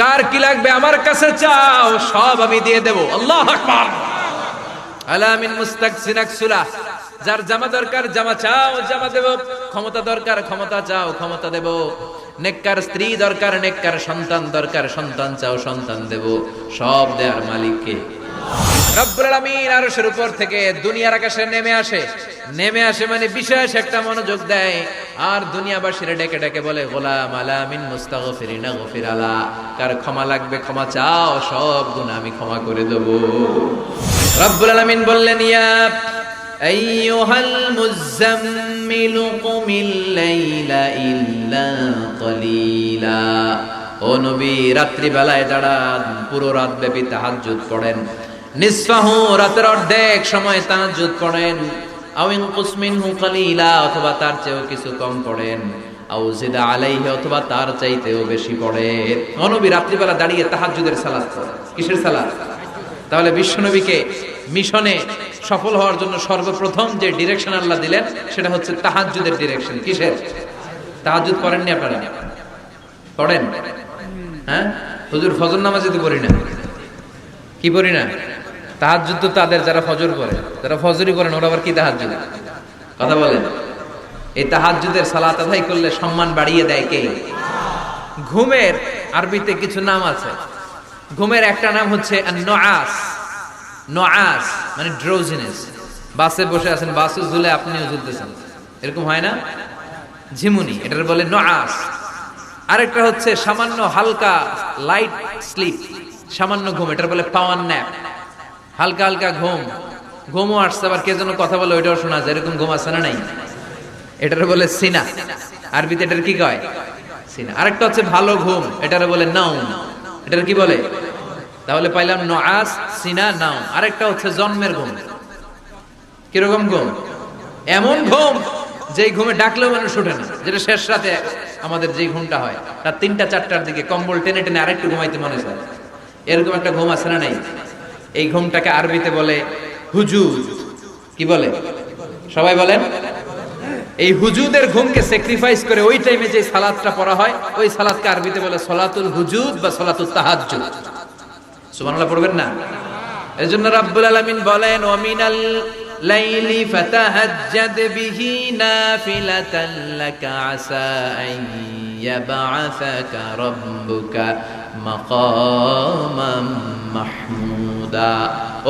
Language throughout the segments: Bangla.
কার কি লাগবে আমার কাছে চাও, সব আমি দিয়ে দেব। আল্লাহ আলামিন মুস্তাকসিনাক সুলা। যার জামা দরকার, জামা চাও, জামা দেব। ক্ষমতা দরকার, ক্ষমতা চাও, ক্ষমতা দেব। নেককার স্ত্রী দরকার, নেককার সন্তান দরকার, সন্তান চাও, সন্তান দেব। সব দেয়ার মালিককে। উপর থেকে দুনিয়ার নেমে আসে। নেমে আসে মানে বিশেষ একটা মনোযোগ দেয়। আর ডেকে ডেকে বলে ক্ষমা লাগবে, ক্ষমা চাও, সব গুণ আমি ক্ষমা করে আলামিন বললেন, ইয়া কলিলা। ও নবী রাত্রি দাঁড়ান পুরো রাত ব্যাপী তাহাজ্জুদ পড়েন নিসফাহু রাতের অর্ধেক সময় তাহাজ্জুদ পড়েন। আও ইনকুস মিনহু অথবা তার চেয়েও কিছু কম পড়েন। আও জিদা অথবা তার চাইতেও বেশি পড়েন ও নবী রাত্রিবেলা দাঁড়িয়ে তাহাজ্জুদের সালাত কিসের সালাত? তাহলে বিশ্বনবীকে মিশনে সফল হওয়ার জন্য সর্বপ্রথম যে ডিরেকশন আল্লাহ দিলেন, সেটা হচ্ছে তাহাজ্জুদের ডিরেকশন কিসের? তাহাজ্জুদ পড়েননি আপনারা? পড়েন? হ্যাঁ? হুজুর ফজর নামাজে তো পড়ি না, কি পড়ি না? তাহাজ্জুদ তো তাদের যারা ফজর পড়ে যারা ফজরই করেন, ওরা আবার কি তাহাজ্জুদ? কথা বলেন। এই তাহাজ্জুদের সালাত আদায় করলে সম্মান বাড়িয়ে দেয় কে? ঘুমের আরবিতে কিছু নাম আছে। ঘুমের একটা নাম হচ্ছে নআস নআস মানে ড্রোজিনেস বাসে বসে আছেন, বাসে ঝুলে আপনিও ঝুলতেছেন এরকম হয় না? ঝিমুনি, এটার বলে নআস আরেকটা হচ্ছে সামান্য হালকা লাইট স্লিপ সামান্য ঘুম, এটার বলে পাওয়ার ন্যাপ হালকা হালকা ঘুম। ঘুমও আসছে, আবার কে যেন কথা বলে ওইটাও শোনা যায়। এরকম ঘুম আছে না নাই? এটার বলে সিনা। আরবিতে এটার কি কয়? সিনা। আরেকটা হচ্ছে ভালো ঘুম। এটার বলে নাউম এটার কি বলে? তাহলে পাইলাম নআস সিনা নাউম আরেকটা হচ্ছে জন্মের ঘুম। কীরকম ঘুম? এমন ঘুম যেই ঘুমে ডাকলেও মানুষ ওঠে না। যেটা শেষ রাতে আমাদের যে ঘুমটা হয়। তার তিনটা, চারটার দিকে কম্বল টেনে টেনে আরেকটু ঘুমাইতে মনে চায়। এরকম একটা ঘুম আছে না নাই? এই ঘুমটাকে আরবিতে বলে হুজুদ কি বলে? সবাই বলেন? এই হুজুদের ঘুমকে স্যাক্রিফাইস করে ওই টাইমে যে সালাদটা পড়া হয়, ওই সালাদকে আরবিতে বলে সলাতুল হুজুদ বা সলাতুল তাহাজ্জুদ। সুবহানাল্লাহ, পড়বেন না? এজন্য রাব্বুল আলামিন বলেন ওয়ামিনাল লাইলি ফাতাহাজ্জাদ বিহি নাফিলাতান লাকা আসা আন ইয়াবআসাকা রাব্বুকা।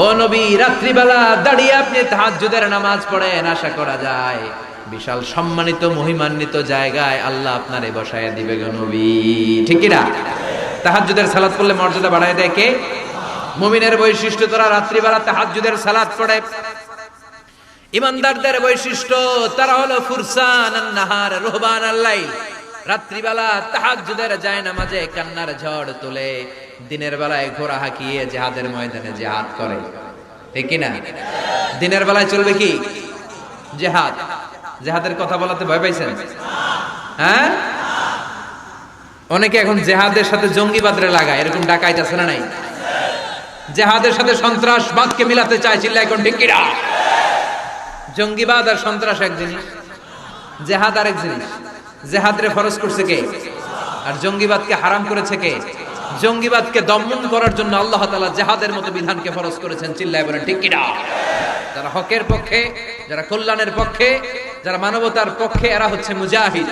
ও নবী, রাত্রিবেলা দাঁড়িয়ে আপনি তাহাজ্জুদের নামাজ পড়েন, আশা করা যায়। বিশাল সম্মানিত, মহিমান্বিত জায়গায় আল্লাহ আপনারে বসায় দিবে গো নবী। ঠিক না? সালাত পড়লে মর্যাদা বাড়ায় দেয় কে? মুমিনের বৈশিষ্ট্য তারা রাত্রিবেলা তাহাজ্জুদের সালাত পড়ে। ইমানদারদের বৈশিষ্ট্য, তারা হলো ফুরসান নাহার রোহবান আল্লাহ রাত্রিবেলা তাহাজ্জুদের যায় নামাজে কান্নার ঝড় তোলে, দিনের বেলায় ঘোড়া হাঁকিয়ে জেহাদের ময়দানে জেহাদ করে। ঠিক না দিনের বেলায় চলবে কি? জেহাদ। জেহাদের কথা বলাতে ভয় পাইছেন? হ্যাঁ? অনেকে এখন জেহাদের সাথে জঙ্গিবাদরে লাগায়, এরকম ডাকাইতে আছে না নাই? জেহাদের সাথে সন্ত্রাসবাদকে মিলাতে চিল্লা এখন কিনা? জঙ্গিবাদ আর সন্ত্রাস এক জিনিস, জেহাদ আরেক জিনিস। জেহাদ রে ফরজ করছে কে? আর জঙ্গিবাদকে হারাম করেছে কে? জঙ্গিবাদকে দমন করার জন্য আল্লাহ তাআলা জেহাদের মতো বিধানকে ফরজ করেছেন, চিল্লায় বলেন, ঠিক কিনা? যারা হকের পক্ষে, যারা কল্যাণের পক্ষে, যারা মানবতার পক্ষে, এরা হচ্ছে মুজাহিদ।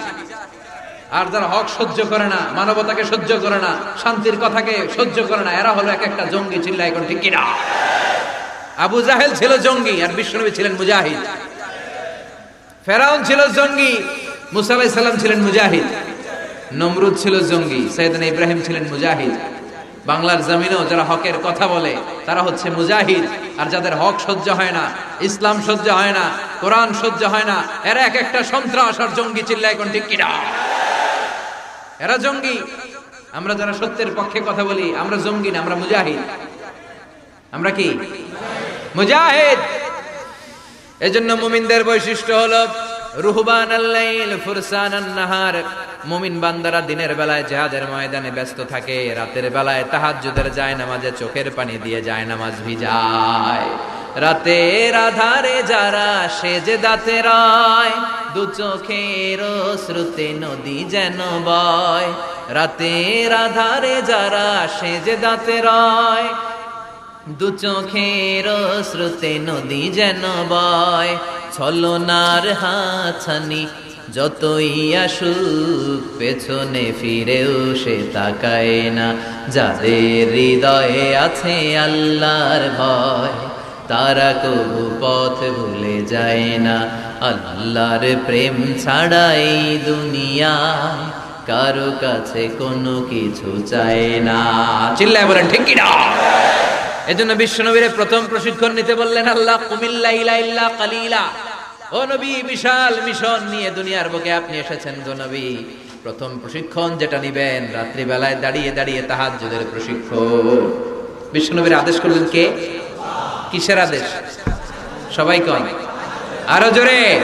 আর যারা হক সহ্য করে না, মানবতাকে সহ্য করে না, শান্তির কথাকে সহ্য করে না, এরা হলো এক একটা জঙ্গি চিল্লা এখন ঠিক কিনা? আবু জাহেল ছিল জঙ্গি, আর বিষ্ণুনবী ছিলেন মুজাহিদ। ফেরাউন ছিল জঙ্গি মুসা সালাম ছিলেন মুজাহিদ, নমরুদ ছিল জঙ্গি সৈয়দনা ইব্রাহিম ছিলেন মুজাহিদ। বাংলার জমিনেও যারা হকের কথা বলে, তারা হচ্ছে মুজাহিদ। আর যাদের হক সহ্য হয় না, ইসলাম সহ্য হয় না, কোরআন সহ্য হয় না, এরা এক একটা সন্ত্রাস আর জঙ্গি চিল্লা এখন ঠিক কিনা? এরা জঙ্গি। আমরা যারা সত্যের পক্ষে কথা বলি, আমরা জঙ্গি না, আমরা মুজাহিদ। আমরা কি? মুজাহিদ! এজন্য মুমিনদের বৈশিষ্ট্য হলো রুহবান ফুরসান নাহার মুমিন বান্দারা দিনের বেলায় জিহাদের ময়দানে ব্যস্ত থাকে, রাতের বেলায় তাহাজ্জুদের যায় নামাজে চোখের পানি দিয়ে যায় নামাজ ভিজায়। রাতের আধারে যারা সেজে দাতে রায়, দু চোখের শ্রুতে নদী যেন বয়। রাতের আধারে যারা সেজে দাঁতে রয় দু চোখের শ্রুতে নদী যেন বয়, ছলনার হাছানি যতই আসুক, পেছনে ফিরেও সে তাকায় না। যাদের হৃদয়ে আছে আল্লাহর ভয়, তারা কবু পথ ভুলে যায় না। আল্লাহর প্রেম ছাড়াই দুনিয়া কারও কাছে কোনো কিছু চায় না। চিল্লায় বলেন ঠিক এজন্য বিশ্বনবীর প্রথম প্রশিক্ষণ নিতে বললেন, আল্লাহ, কুমিল্লা ইলা ইল্লা কালিলা। ও নবী, বিশাল মিশন নিয়ে দুনিয়ার বুকে আপনি এসেছেন গো নবী। প্রথম প্রশিক্ষণ যেটা নিবেন, রাত্রিবেলায় দাঁড়িয়ে দাঁড়িয়ে তাহাজ্জুদের প্রশিক্ষণ। বিশ্বনবীর আদেশ করলেন কে? কিসের আদেশ? সবাই কন। আরও জোরে।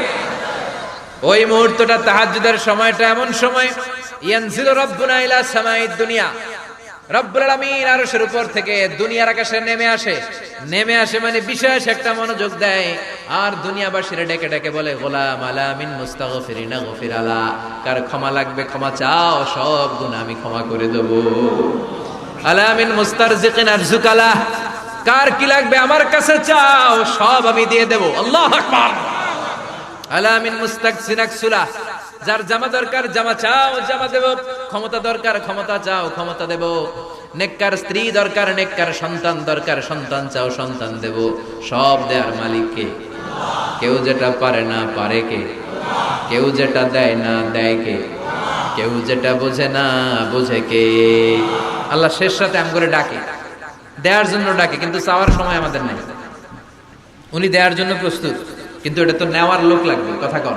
ওই মুহূর্তটা তাহাজ্জুদের সময়টা এমন সময়, ইয়ানজিলু রাব্বুনা ইলা সামাইদ দুনিয়া। রব্বুল আলামিন আরশের উপর থেকে দুনিয়ার আকাশে নেমে আসে। নেমে আসে মানে বিশেষ একটা মনোযোগ দেয়। আর দুনিয়াবাসীরা ডেকে ডেকে বলে, গোলাম আলা মিন মুস্তাগফিরিনা গফির আলা। কার ক্ষমা লাগবে, ক্ষমা চাও, সব গুণ আমি ক্ষমা করে দেব। আলা মিন মুস্তারজিকিন আরজুকালা কার কি লাগবে আমার কাছে চাও, সব আমি দিয়ে দেব। আল্লাহ আকবার। আলামিন মুস্তাকসিনাক সুলা যার জামা দরকার জামা চাও, জামা দেব। ক্ষমতা দরকার, ক্ষমতা চাও, ক্ষমতা দেব। নেককার স্ত্রী দরকার, নেককার সন্তান দরকার, সন্তান চাও, সন্তান দেব। সব দেয়ার মালিককে কেউ যেটা পারে না পারে কে? কেউ যেটা দেয় না দেয় কে? কেউ যেটা বোঝে না বোঝে কে? আল্লাহ শেষ সাথে আম করে ডাকে। দেওয়ার জন্য ডাকে, কিন্তু চাওয়ার সময় আমাদের নেই। উনি দেওয়ার জন্য প্রস্তুত, কিন্তু এটা তো নেওয়ার লোক লাগবে, কথা কর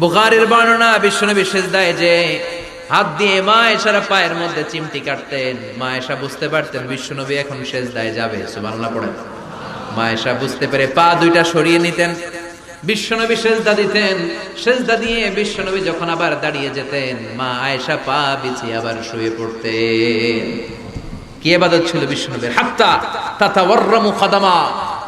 বুখারীর বর্ণনা বিশ্বনবী সিজদায় যে হাত দিয়ে মা এসারা পায়ের মধ্যে চিমটি কাটতেন, মা এসা বুঝতে পারতেন বিশ্বনবী এখন সেজদায় যাবে, সুবহানাল্লাহ পড়েন। মা এসা বুঝতে পেরে পা দুইটা সরিয়ে নিতেন, বিশ্বনবী সেজদা দিতেন, সেজদা দিয়ে বিশ্বনবী যখন আবার দাঁড়িয়ে যেতেন, মা আয়েশা পা বিছিয়ে আবার শুয়ে পড়তেন। কি এবাদত ছিল বিশ্বনবীর? হাত্তা তাতা ওয়াররামু খাদামা।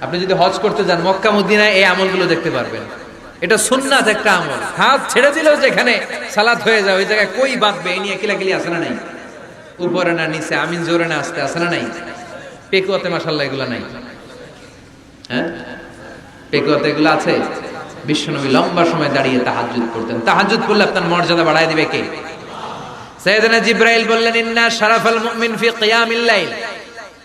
আপনি যদি হজ করতে যান মক্কা মদিনায় এই আমলগুলো দেখতে পারবেন। এটা সুন্নাত একটা আমল। হাত ছেড়ে দিলেও যেখানে সালাত হয়ে যায়, ওই জায়গায় কই বাঁধবে? এই নিয়ে কিলাকিলি আছে না নাই? উপরে না নিচে, আমিন জোরে না আসতে আছে না নাই? পেকুয়াতে মাসাল্লাহ এগুলো নাই। হ্যাঁ? পেকুয়াতে এগুলো আছে। বিশ্বনবী লম্বা সময় দাঁড়িয়ে তাহাজ্জুদ করতেন তাহাজ্জুদ করলে আপনার মর্যাদা বাড়ায় দিবে কে? সৈয়দনা জিব্রাইল বললেন, ইন্না শারাফাল মুমিন ফি কিয়ামিল লাইল।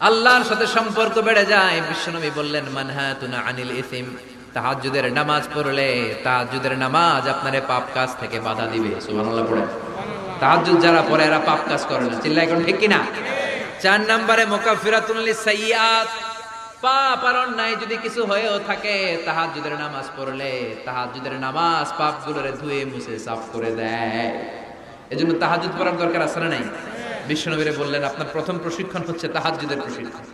আল্লাহর সাথে সম্পর্ক বেড়ে যায়। বিশ্বনবী বললেন, মানহাতুনা আনিল ইসিম। তাহাজ্জুদের নামাজ পড়লে তাহাজ্জুদের নামাজ আপনারে পাপ কাজ থেকে বাধা দিবে। সুবহানাল্লাহ পড়ে তাহাজ্জুদ যারা পড়ে, এরা পাপ কাজ করে না। ঠিক কিনা? চার নম্বরে লিসাইয়াত পাপ আর অন্যায় যদি কিছু হয়েও থাকে, তাহাজ্জুদের নামাজ পড়লে তাহাজ্জুদের নামাজ পাপগুলোরে ধুয়ে মুছে সাফ করে দেয়। এজন্য তাহাজ্জুদ পড়ার দরকার আছে না নাই? বিশ্বনবীরে বললেন আপনার প্রথম প্রশিক্ষণ হচ্ছে তাহাজুদের প্রশিক্ষণ।